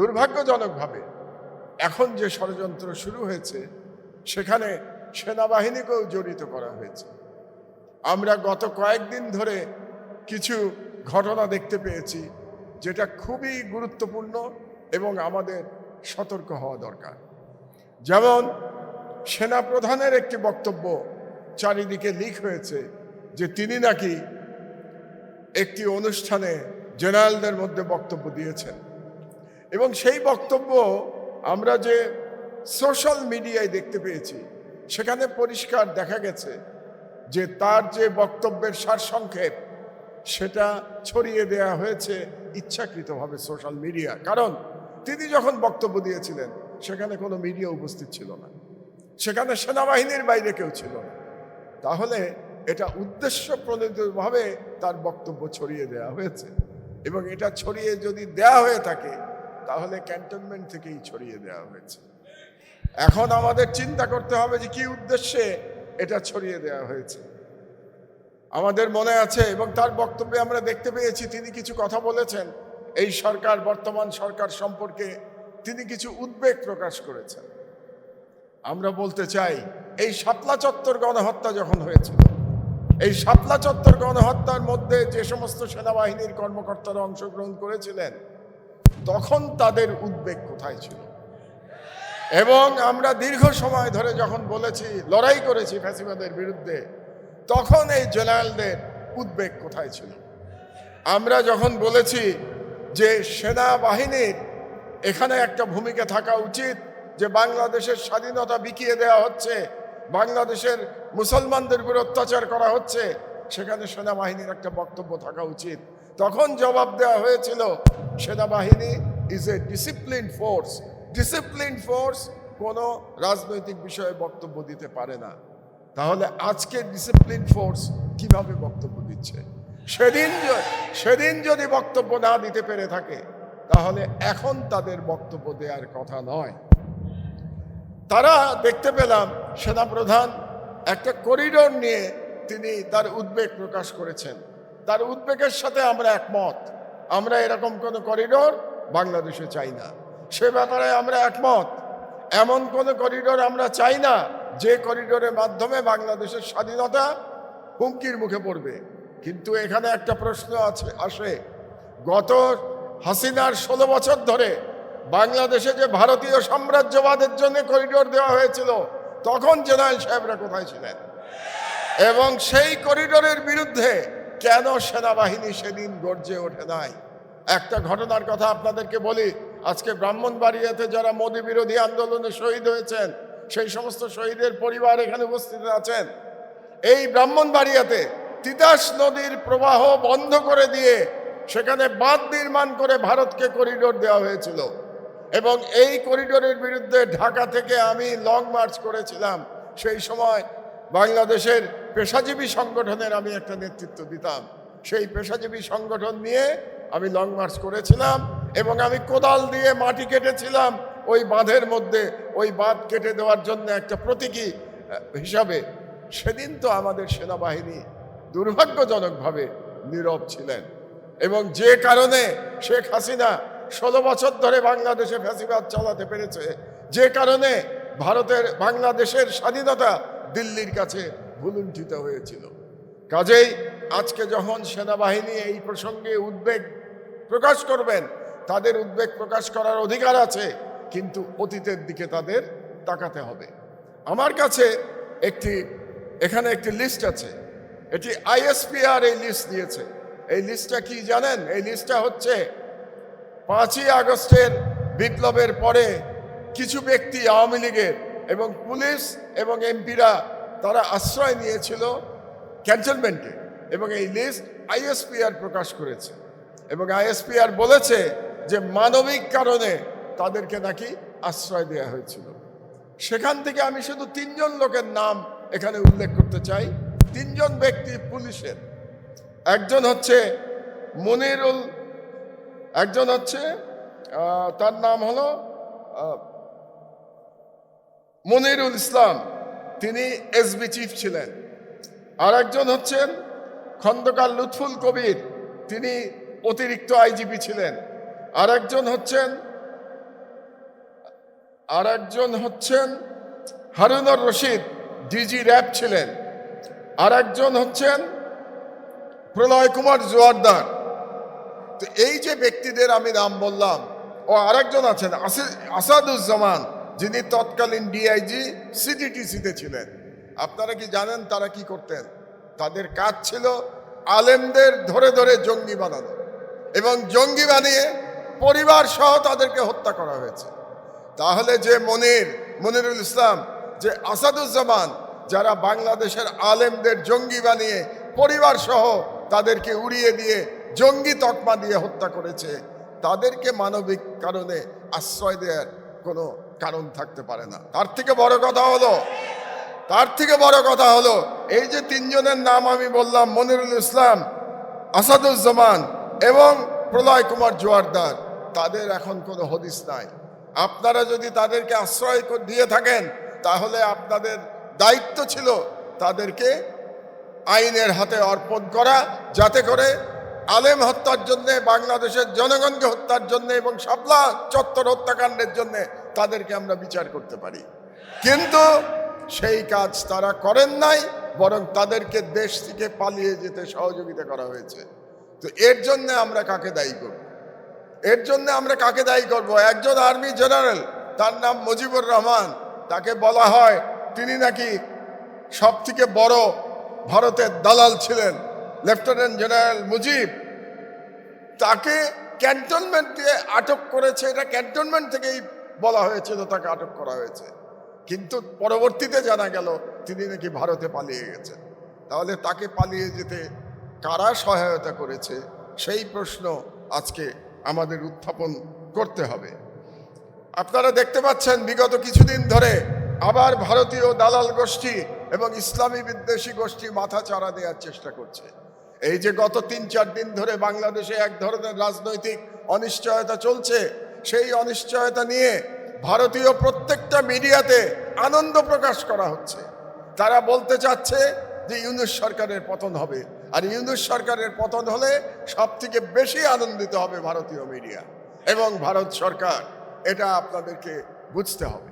দুর্ভাগ্যজনকভাবে এখন যে ষড়যন্ত্র শুরু হয়েছে, সেখানে সেনাবাহিনীকেও জড়িত করা হয়েছে। আমরা গত কয়েকদিন ধরে কিছু ঘটনা দেখতে পেয়েছি, যেটা খুবই গুরুত্বপূর্ণ এবং আমাদের সতর্ক হওয়া দরকার। যেমন, সেনাপ্রধানের একটি বক্তব্য চারিদিকে লিক হয়েছে যে তিনি নাকি একটি অনুষ্ঠানে জেনারেলদের মধ্যে বক্তব্য দিয়েছেন। এবং সেই বক্তব্য আমরা যে সোশ্যাল মিডিয়ায় দেখতে পেয়েছি, সেখানে পরিষ্কার দেখা গেছে যে তার যে বক্তব্যের সারসংক্ষেপ, সেটা ছড়িয়ে দেয়া হয়েছে ইচ্ছাকৃতভাবে সোশ্যাল মিডিয়া। কারণ তিনি যখন বক্তব্য দিয়েছিলেন, সেখানে কোনো মিডিয়া উপস্থিত ছিল না। সেখানে সেনাবাহিনীর বাইরে কেউ ছিল না। তাহলে এটা উদ্দেশ্য প্রণোদিতভাবে তার বক্তব্য ছড়িয়ে দেওয়া হয়েছে। এবং এটা ছড়িয়ে যদি দেয়া হয়ে থাকে তাহলে ক্যান্টনমেন্ট থেকেই ছড়িয়ে দেওয়া হয়েছে। এখন আমাদের চিন্তা করতে হবে যে কি উদ্দেশ্যে এটা ছড়িয়ে দেওয়া হয়েছে। আমাদের মনে আছে এবং তার বক্তব্যে আমরা দেখতে পেয়েছি, তিনি কিছু কথা বলেছেন। এই সরকার, বর্তমান সরকার সম্পর্কে তিনি কিছু উদ্বেগ প্রকাশ করেছেন। আমরা বলতে চাই, এই শাপলা চত্বর গণহত্যা যখন হয়েছিল, এই শাপলা চত্বর গণহত্যার মধ্যে যে সমস্ত সেনাবাহিনীর কর্মকর্তারা অংশগ্রহণ করেছিলেন তখন তাদের উদ্বেগ কোথায় ছিল? এবং আমরা দীর্ঘ সময় ধরে যখন বলেছি, লড়াই করেছি ফ্যাসিবাদের বিরুদ্ধে, তখন এই জেনারেলদের উদ্বেগ কোথায় ছিল? আমরা যখন বলেছি যে সেনাবাহিনীর এখানে একটা ভূমিকা থাকা উচিত, যে বাংলাদেশের স্বাধীনতা বিকিয়ে দেওয়া হচ্ছে, বাংলাদেশের মুসলমানদের উপর অত্যাচার করা হচ্ছে, সেখানে সেনাবাহিনীর একটা বক্তব্য থাকা উচিত। তখন জবাব দেওয়া হয়েছিল সেনাবাহিনী is a discipline force discipline force কোনো রাজনৈতিক বিষয়ে বক্তব্য দিতে পারে না। তাহলে আজকে ডিসিপ্লিন ফোর্স কীভাবে বক্তব্য দিচ্ছে? সেদিন সেদিন যদি বক্তব্য না দিতে পেরে থাকে, তাহলে এখন তাদের বক্তব্য দেওয়ার কথা নয়। তারা দেখতে পেলাম সেনাপ্রধান একটা করিডোর নিয়ে তিনি তার উদ্বেগ প্রকাশ করেছেন। তার উদ্বেগের সাথে আমরা একমত। আমরা এরকম কোনো করিডোর বাংলাদেশে চাই না। সে ব্যাপারে আমরা একমত। এমন কোনো করিডোর আমরা চাই না যে করিডোরের মাধ্যমে বাংলাদেশের স্বাধীনতা হুমকির মুখে পড়বে। কিন্তু এখানে একটা প্রশ্ন আছে, আসে। গত হাসিনার ষোলো বছর ধরে বাংলাদেশে যে ভারতীয় সাম্রাজ্যবাদের জন্য করিডোর দেওয়া হয়েছিল, তখন জেনারেল সাহেবরা কোথায় ছিলেন? এবং সেই করিডোরের বিরুদ্ধে কেন সেনাবাহিনী সেদিন গর্জে ওঠে নাই? একটা ঘটনার কথা আপনাদেরকে বলি। আজকে ব্রাহ্মণবাড়িয়াতে যারা মোদী বিরোধী আন্দোলনে শহীদ হয়েছেন, সেই সমস্ত শহীদের পরিবার এখানে উপস্থিত আছেন। এই ব্রাহ্মণবাড়িয়াতে তিতাস নদীর প্রবাহ বন্ধ করে দিয়ে সেখানে বাঁধ নির্মাণ করে ভারতকে করিডোর দেওয়া হয়েছিল। এবং এই করিডোরের বিরুদ্ধে ঢাকা থেকে আমি লং মার্চ করেছিলাম। সেই সময় বাংলাদেশের পেশাজীবী সংগঠনের আমি একটা নেতৃত্ব দিতাম। সেই পেশাজীবী সংগঠন নিয়ে আমি লং মার্চ করেছিলাম এবং আমি কোদাল দিয়ে মাটি কেটেছিলাম। ওই বাঁধের মধ্যে, ওই বাঁধ কেটে দেওয়ার জন্য একটা প্রতীকী হিসাবে। সেদিন তো আমাদের সেনাবাহিনী দুর্ভাগ্যজনকভাবে নীরব ছিলেন এবং যে কারণে শেখ হাসিনা ষোলো বছর ধরে বাংলাদেশে ফ্যাসিবাদ চালাতে পেরেছে, যে কারণে ভারতের, বাংলাদেশের স্বাধীনতা দিল্লির কাছে ভুলুণ্ঠিত হয়েছিল। কাজেই আজকে যখন সেনাবাহিনী এই প্রসঙ্গে উদ্বেগ প্রকাশ করবেন, তাদের উদ্বেগ প্রকাশ করার অধিকার আছে, কিন্তু অতীতের দিকে তাদের তাকাতে হবে। আমার কাছে একটি, এখানে একটি লিস্ট আছে। এটি আইএসপিআর এই লিস্ট দিয়েছে। এই লিস্টটা কি জানেন? এই লিস্টটা হচ্ছে পাঁচই আগস্টের বিপ্লবের পরে কিছু ব্যক্তি আওয়ামী লীগের এবং পুলিশ এবং এমপিরা তারা আশ্রয় নিয়েছিল ক্যান্টনমেন্টে এবং এই লিস্ট আইএসপিআর প্রকাশ করেছে। এবং আইএসপিআর বলেছে যে মানবিক কারণে তাদেরকে নাকি আশ্রয় দেওয়া হয়েছিল। সেখান থেকে আমি শুধু তিনজন লোকের নাম এখানে উল্লেখ করতে চাই। তিনজন ব্যক্তি পুলিশের। একজন হচ্ছে মনিরুল, একজন হচ্ছে তার নাম হলো মনিরুল ইসলাম। তিনি এসবি চিফ ছিলেন। আর একজন হচ্ছেন খন্দকার লুৎফুল কবির। তিনি অতিরিক্ত আইজিপি ছিলেন। আর একজন হচ্ছেন আর একজন হচ্ছেন হারুনুর রশিদ, ডিজি র্যাব ছিলেন। আর একজন হচ্ছেন প্রলয় কুমার জোয়ারদার। তো এই যে ব্যক্তিদের আমি নাম বললাম, ও আরেকজন আছেন আসি- আসাদুজ্জামান। যিনি তৎকালীন ডিআইজি সিটিটিসিতে ছিলেন। আপনারা কি জানেন তারা কি করতেন? তাদের কাজ ছিল আলেমদের ধরে ধরে জঙ্গি বানানো এবং জঙ্গি বানিয়ে পরিবার সহ তাদেরকে হত্যা করা হয়েছে। তাহলে যে মনির, মনিরুল ইসলাম, যে আসাদুজ্জামান, যারা বাংলাদেশের আলেমদের জঙ্গি বানিয়ে পরিবার সহ তাদেরকে উড়িয়ে দিয়ে জঙ্গি তকমা দিয়ে হত্যা করেছে, তাদেরকে মানবিক কারণে আশ্রয় দেওয়ার কোনো কারণ থাকতে পারে না। তার থেকে বড় কথা হলো, তার থেকে বড় কথা হলো, এই যে তিনজনের নাম আমি বললাম, মনিরুল ইসলাম, আসাদুজ্জামান এবং প্রলয় কুমার জোয়ারদার, তাদের এখন কোনো হদিস নাই। আপনারা যদি তাদেরকে আশ্রয় দিয়ে থাকেন, তাহলে আপনাদের দায়িত্ব ছিল তাদেরকে আইনের হাতে অর্পণ করা, যাতে করে আলেম হত্যার জন্যে, বাংলাদেশের জনগণকে হত্যার জন্যে এবং শাপলা চত্বর হত্যাকাণ্ডের জন্য তাদেরকে আমরা বিচার করতে পারি। কিন্তু সেই কাজ তারা করেন নাই, বরং তাদেরকে দেশ থেকে পালিয়ে যেতে সহযোগিতা করা হয়েছে। তো এর জন্য আমরা কাকে দায়ী করব? এর জন্য আমরা কাকে দায়ী করব? একজন আর্মি জেনারেল, তার নাম মুজিবুর রহমান, তাকে বলা হয় তিনি নাকি সব থেকে বড় ভারতের দালাল ছিলেন, লেফটেন্যান্ট জেনারেল মুজিব। তাকে ক্যান্টনমেন্ট দিয়ে আটক করেছে, এটা ক্যান্টনমেন্ট থেকেই বলা হয়েছিল তাকে আটক করা হয়েছে। কিন্তু পরবর্তীতে জানা গেল তিনি নাকি ভারতে পালিয়ে গেছেন। তাহলে তাকে পালিয়ে যেতে কারা সহায়তা করেছে, সেই প্রশ্ন আজকে আমাদের উত্থাপন করতে হবে। আপনারা দেখতে পাচ্ছেন, বিগত কিছুদিন ধরে আবার ভারতীয় দালাল গোষ্ঠী এবং ইসলামী বিদ্বেষী গোষ্ঠী মাথা চাড়া দেওয়ার চেষ্টা করছে। এই যে গত তিন চার দিন ধরে বাংলাদেশে এক ধরনের রাজনৈতিক অনিশ্চয়তা চলছে সেই অনিশ্চয়তা নিয়ে ভারতীয় প্রত্যেকটা মিডিয়াতে আনন্দ প্রকাশ করা হচ্ছে। তারা বলতে চাচ্ছে যে ইউনুস সরকারের পতন হবে। আর ইউনুস সরকারের পতন হলে সব থেকে বেশি আনন্দিত হবে ভারতীয় মিডিয়া। এবং ভারত সরকার এটা আপনাদেরকে বুঝতে হবে।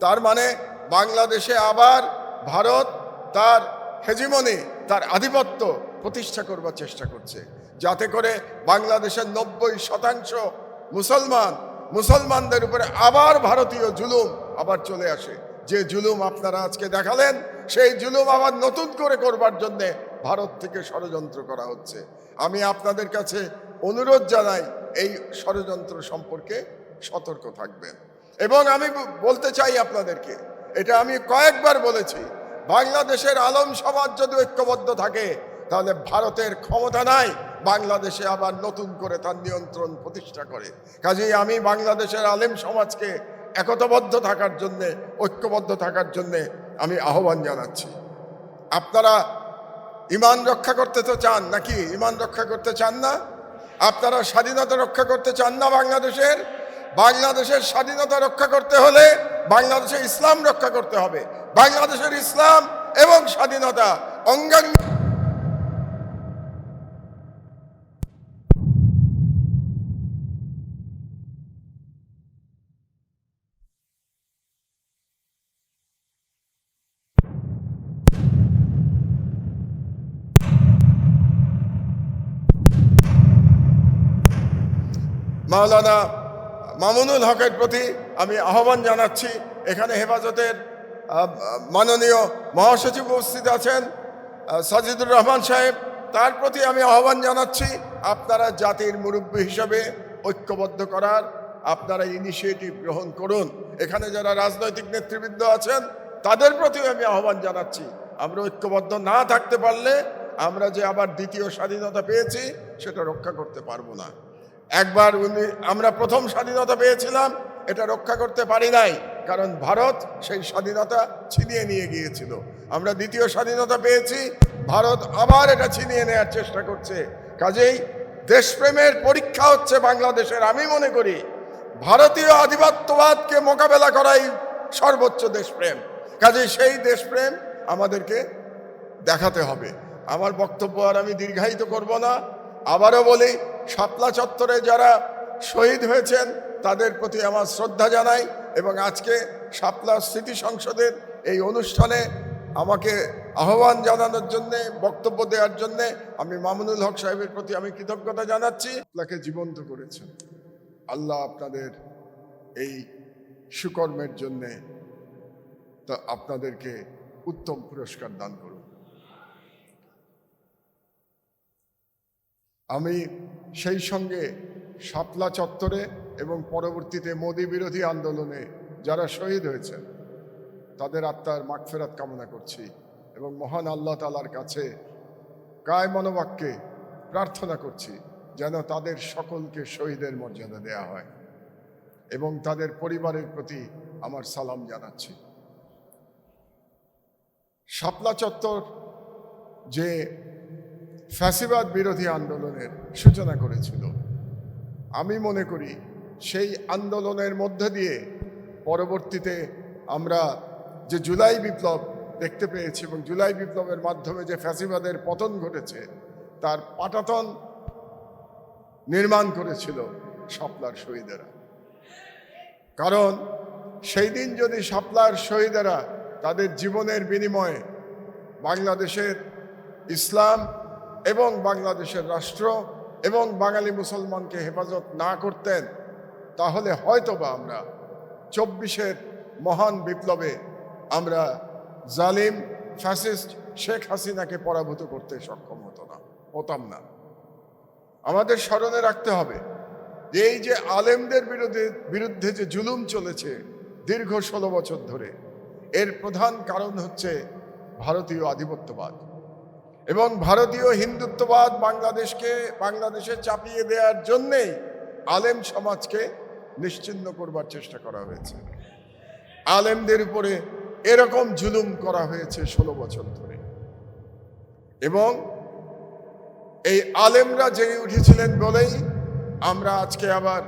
তার মানে বাংলাদেশে আবার ভারত তার হেজিমনি, তার আধিপত্য প্রতিষ্ঠা করবার চেষ্টা করছে। যাতে করে বাংলাদেশের নব্বই শতাংশ মুসলমান মুসলমানদের উপরে আবার ভারতীয় জুলুম আবার চলে আসে। যে জুলুম আপনারা আজকে দেখালেন, সেই জুলুম আবার নতুন করে করবার জন্যে ভারত থেকে ষড়যন্ত্র করা হচ্ছে। আমি আপনাদের কাছে অনুরোধ জানাই, এই ষড়যন্ত্র সম্পর্কে সতর্ক থাকবেন। এবং আমি বলতে চাই আপনাদেরকে, এটা আমি কয়েকবার বলেছি, বাংলাদেশের আলম সমাজ যদি ঐক্যবদ্ধ থাকে, তাহলে ভারতের ক্ষমতা নাই। বাংলাদেশে আবার নতুন করে তার নিয়ন্ত্রণ প্রতিষ্ঠা করে। কাজেই আমি বাংলাদেশের আলেম সমাজকে একতাবদ্ধ থাকার জন্যে, ঐক্যবদ্ধ থাকার জন্যে আমি আহ্বান জানাচ্ছি। আপনারা ইমান রক্ষা করতে তো চান নাকি? ইমান রক্ষা করতে চান না? আপনারা স্বাধীনতা রক্ষা করতে চান না বাংলাদেশের? বাংলাদেশের স্বাধীনতা রক্ষা করতে হলে বাংলাদেশের ইসলাম রক্ষা করতে হবে। বাংলাদেশের ইসলাম এবং স্বাধীনতা অঙ্গাঙ্গ মাওলানা মামুনুল হকের প্রতি আমি আহ্বান জানাচ্ছি, এখানে হেফাজতের মাননীয় মহাসচিব উপস্থিত আছেন সাজিদুর রহমান সাহেব, তার প্রতি আমি আহ্বান জানাচ্ছি, আপনারা জাতির মুরব্বী হিসাবে ঐক্যবদ্ধ করার, আপনারা ইনিশিয়েটিভ গ্রহণ করুন। এখানে যারা রাজনৈতিক নেতৃবৃন্দ আছেন, তাদের প্রতিও আমি আহ্বান জানাচ্ছি। আমরা ঐক্যবদ্ধ না থাকতে পারলে আমরা যে আবার দ্বিতীয় স্বাধীনতা পেয়েছি, সেটা রক্ষা করতে পারব না। একবার উনি, আমরা প্রথম স্বাধীনতা পেয়েছিলাম, এটা রক্ষা করতে পারি নাই, কারণ ভারত সেই স্বাধীনতা ছিনিয়ে নিয়ে গিয়েছিল। আমরা দ্বিতীয় স্বাধীনতা পেয়েছি, ভারত আবার এটা ছিনিয়ে নেওয়ার চেষ্টা করছে। কাজেই দেশপ্রেমের পরীক্ষা হচ্ছে বাংলাদেশের, আমি মনে করি ভারতীয় আধিপত্যবাদকে মোকাবেলা করাই সর্বোচ্চ দেশপ্রেম। কাজেই সেই দেশপ্রেম আমাদেরকে দেখাতে হবে। আমার বক্তব্য আর আমি দীর্ঘায়িত করব না। আবারও বলি শাপলা চত্বরে যারা শহীদ হয়েছেন, তাদের প্রতি আমার শ্রদ্ধা জানাই এবং আজকে শাপলা স্মৃতি সংসদের এই অনুষ্ঠানে আমাকে আহ্বান জানানোর জন্য, বক্তব্য দেওয়ার জন্য আমি মামুনুল হক সাহেবের প্রতি আমি কৃতজ্ঞতা জানাচ্ছি। আপনাকে জীবন্ত করেছেন। আল্লাহ আপনাদের এই সুকর্মের জন্যে তা আপনাদেরকে উত্তম পুরস্কার দান করুন। আমি সেই সঙ্গে শাপলা চত্বরে এবং পরবর্তীতে মোদী বিরোধী আন্দোলনে যারা শহীদ হয়েছেন, তাদের আত্মার মাগফেরাত কামনা করছি এবং মহান আল্লাহ তালার কাছে কায় মনোবাক্যে প্রার্থনা করছি যেন তাদের সকলকে শহীদের মর্যাদা দেয়া হয় এবং তাদের পরিবারের প্রতি আমার সালাম জানাচ্ছি। শাপলা চত্বর যে ফ্যাসিবাদ বিরোধী আন্দোলনের সূচনা করেছিল। আমি মনে করি সেই আন্দোলনের মধ্যে দিয়ে পরবর্তীতে আমরা যে জুলাই বিপ্লব দেখতে পেয়েছি এবং জুলাই বিপ্লবের মাধ্যমে যে ফ্যাসিবাদের পতন ঘটেছে, তার পাটাতন নির্মাণ করেছিল শাপলার শহীদেরা। কারণ সেই দিন যদি শাপলার শহীদেরা তাদের জীবনের বিনিময়ে বাংলাদেশের ইসলাম এবং বাংলাদেশের রাষ্ট্র এবং বাঙালি মুসলমানকে হেফাজত না করতেন, তাহলে হয়তোবা আমরা চব্বিশের মহান বিপ্লবে আমরা জালিম, ফ্যাসিস্ট শেখ হাসিনাকে পরাভূত করতে সক্ষম হতো না, হতাম না। আমাদের স্মরণে রাখতে হবে যে এই যে আলেমদের বিরুদ্ধে বিরুদ্ধে যে জুলুম চলেছে দীর্ঘ ষোলো বছর ধরে, এর প্রধান কারণ হচ্ছে ভারতীয় আধিপত্যবাদ। এবং ভারতীয় হিন্দুত্ববাদ বাংলাদেশকে, বাংলাদেশে চাপিয়ে দেওয়ার জন্যেই আলেম সমাজকে নিশ্চিন্ন করবার চেষ্টা করা হয়েছে। আলেমদের উপরে এরকম জুলুম করা হয়েছে ষোলো বছর ধরে। এবং এই আলেমরা জেগে উঠেছিলেন বলেই আমরা আজকে আবার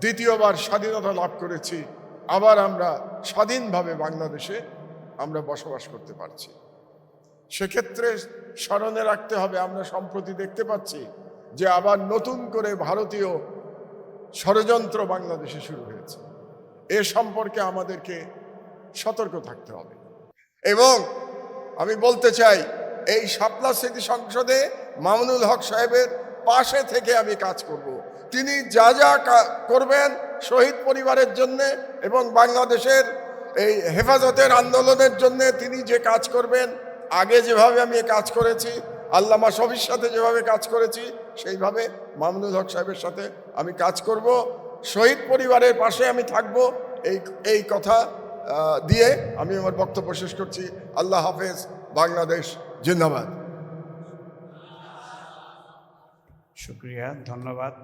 দ্বিতীয়বার স্বাধীনতা লাভ করেছি। আবার আমরা স্বাধীনভাবে বাংলাদেশে আমরা বসবাস করতে পারছি। সেক্ষেত্রে স্মরণে রাখতে হবে, আমরা সম্প্রতি দেখতে পাচ্ছি যে আবার নতুন করে ভারতীয় ষড়যন্ত্র বাংলাদেশে শুরু হয়েছে এ সম্পর্কে আমাদেরকে সতর্ক থাকতে হবে এবং আমি বলতে চাই, এই শাপলা স্মৃতি সংসদে মামুনুল হক সাহেবের পাশে থেকে আমি কাজ করব। তিনি যা যা করবেন শহীদ পরিবারের জন্য এবং বাংলাদেশের এই হেফাজতের আন্দোলনের জন্য তিনি যে কাজ করবেন আগে যেভাবে আমি কাজ করেছি, আল্লামা শফির সাথে যেভাবে কাজ করেছি, সেইভাবে মামুনুল হক সাহেবের সাথে আমি কাজ করব। শহীদ পরিবারের পাশে আমি থাকব। এই এই কথা দিয়ে আমি আমার বক্তব্য শেষ করছি। আল্লাহ হাফেজ, বাংলাদেশ জিন্দাবাদ। শুক্রিয়া, ধন্যবাদ।